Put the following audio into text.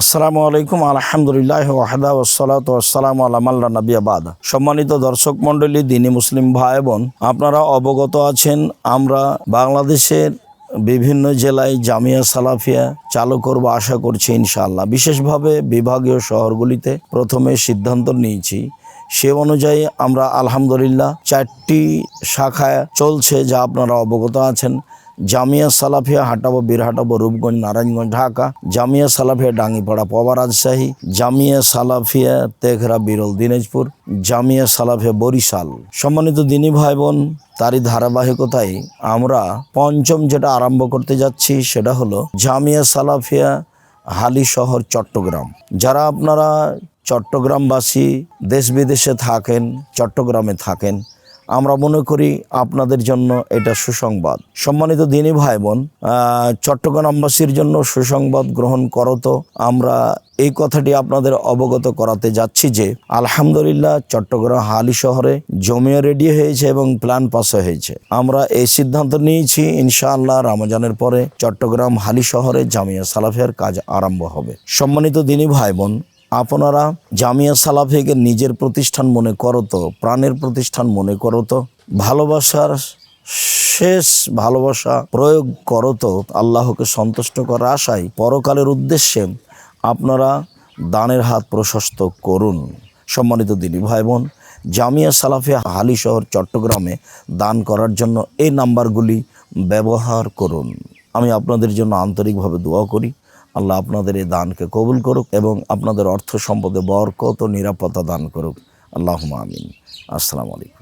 আসসালামু আলাইকুম, আলহামদুলিল্লাহ ওয়াহাদা ওসালাত ওয়াসালাম আল্লাহ নবী আবাদ সম্মানিত দর্শক মণ্ডলী, দিনী মুসলিম ভাই বোন আপনারা অবগত আছেন, আমরা বাংলাদেশের বিভিন্ন জেলায় জামিয়া সালাফিয়া চালু করব আশা করছি ইনশাআল্লাহ। বিশেষভাবে বিভাগীয় শহরগুলিতে প্রথমে সিদ্ধান্ত নিয়েছি। সে অনুযায়ী আমরা আলহামদুলিল্লাহ চারটি শাখায় চলছে যা আপনারা অবগত আছেন। জামিয়া সালাফিয়া হাটাবো, বীরহাটাবো, রূপগঞ্জ, নারায়ণগঞ্জ, ঢাকা। জামিয়া সালাফিয়া ডাঙ্গিপাড়া, পবা রাজশাহী। জামিয়া সালাফিয়া তেঘরা, বিরল দিনাজপুর। জামিয়া সালাফিয়া বরিশাল। সম্মানিত দিনী ভাই বোন তারই ধারাবাহিকতায় আমরা পঞ্চম যেটা আরম্ভ করতে যাচ্ছি, সেটা হলো জামিয়া সালাফিয়া হালি শহর, চট্টগ্রাম। যারা আপনারা চট্টগ্রামবাসী, দেশ বিদেশে থাকেন, চট্টগ্রামে থাকেন আমরা মনে করি আপনাদের জন্য এটা সুসংবাদ। সম্মানিত দিনী ভাই বোন চট্টগ্রামবাসীর জন্য সুসংবাদ গ্রহণ করতো আমরা এই কথাটি আপনাদের অবগত করাতে যাচ্ছি যে, আলহামদুলিল্লাহ চট্টগ্রাম হালি শহরে জমিও রেডি হয়েছে এবং প্ল্যান পাস হয়েছে। আমরা এই সিদ্ধান্ত নিয়েছি, ইনশাআল্লাহ রমজানের পরে চট্টগ্রাম হালি শহরে জামিয়া সালাফিয়ার কাজ আরম্ভ হবে। সম্মানিত দিনী ভাই বোন আপনারা জামিয়া সালাফিকে নিজের প্রতিষ্ঠান মনে করো তো প্রাণের প্রতিষ্ঠান মনে করো তো ভালোবাসার শেষ ভালোবাসা প্রয়োগ করো তো আল্লাহকে সন্তুষ্ট করার আশায় পরকালের উদ্দেশ্যে আপনারা দানের হাত প্রশস্ত করুন। সম্মানিত দিনী ভাই বোন জামিয়া সালাফিয়া হালি শহর চট্টগ্রামে দান করার জন্য এই নাম্বারগুলি ব্যবহার করুন। আমি আপনাদের জন্য আন্তরিকভাবে দোয়া করি। আল্লাহ আপনাদের এই দানকে কবুল করুক এবং আপনাদের অর্থ সম্পদে বরকত ও নিরাপত্তা দান করুক। আল্লাহ আমিন। আসসালামু আলাইকুম।